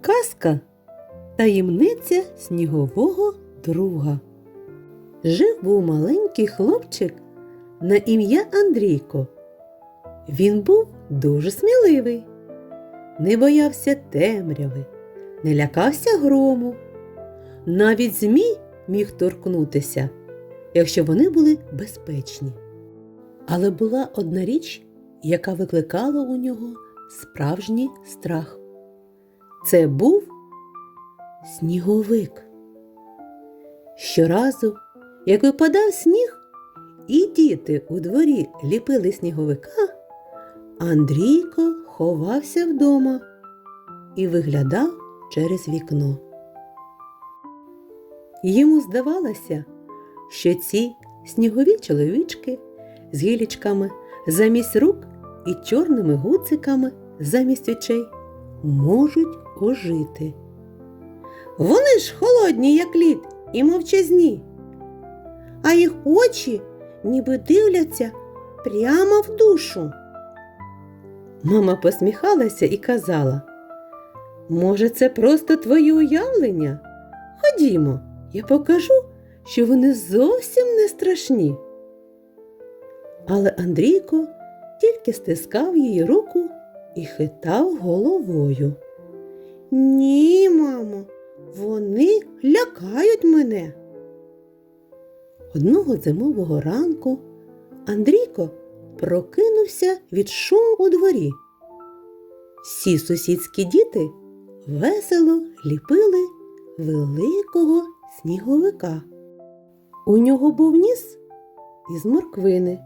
Казка таємниця снігового друга. Жив був маленький хлопчик на ім'я Андрійко. Він був дуже сміливий, не боявся темряви, не лякався грому. Навіть змій міг торкнутися, якщо вони були безпечні. Але була одна річ, яка викликала у нього справжній страх. Це був сніговик. Щоразу, як випадав сніг, і діти у дворі ліпили сніговика, Андрійко ховався вдома і виглядав через вікно. Йому здавалося, що ці снігові чоловічки з гілічками замість рук і чорними гуциками замість очей можуть ожити. Вони ж холодні, як лід, і мовчазні, а їх очі ніби дивляться прямо в душу. Мама посміхалася і казала: Може, це просто твої уявлення? Ходімо, я покажу, що вони зовсім не страшні. Але Андрійко тільки стискав її руку і хитав головою. Ні, мамо, вони лякають мене. Одного зимового ранку Андрійко прокинувся від шуму у дворі. Всі сусідські діти весело ліпили великого сніговика. У нього був ніс із морквини,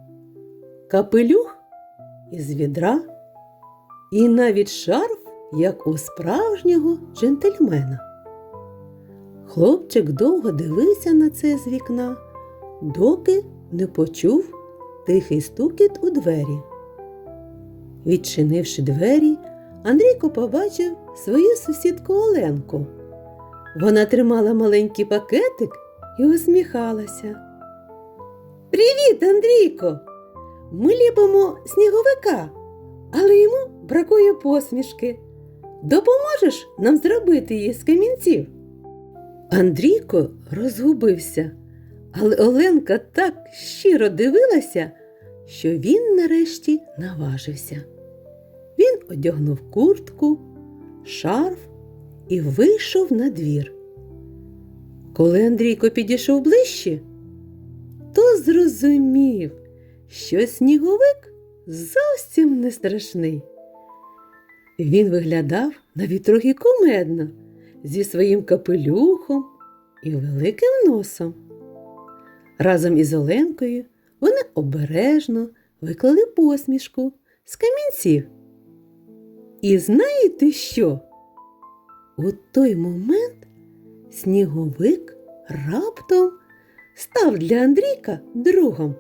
капелюх із відра і навіть шарф, як у справжнього джентльмена. Хлопчик довго дивився на це з вікна, доки не почув тихий стукіт у двері. Відчинивши двері, Андрійко побачив свою сусідку Оленку. Вона тримала маленький пакетик і усміхалася. Привіт, Андрійко! Ми ліпимо сніговика, але йому бракує посмішки. Допоможеш нам зробити її з камінців? Андрійко розгубився, але Оленка так щиро дивилася, що він нарешті наважився. Він одягнув куртку, шарф і вийшов на двір. Коли Андрійко підійшов ближче, то зрозумів, що сніговик зовсім не страшний. Він виглядав навіть трохи кумедно зі своїм капелюхом і великим носом. Разом із Оленкою вони обережно виклали посмішку з камінців. І знаєте що? У той момент сніговик раптом став для Андрійка другом,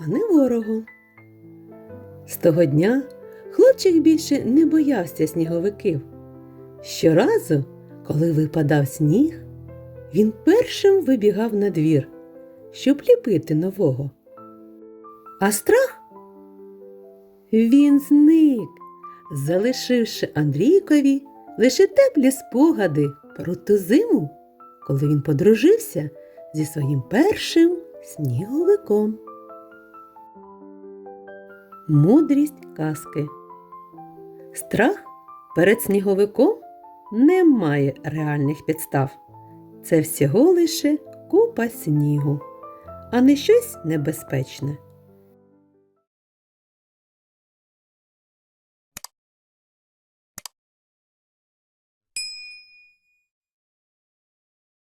а не ворогом. З того дня хлопчик більше не боявся сніговиків. Щоразу, коли випадав сніг, він першим вибігав на двір, щоб ліпити нового. А страх він зник, залишивши Андрійкові лише теплі спогади про ту зиму, коли він подружився зі своїм першим сніговиком. Мудрість казки. Страх перед сніговиком не має реальних підстав. Це всього лише купа снігу, а не щось небезпечне.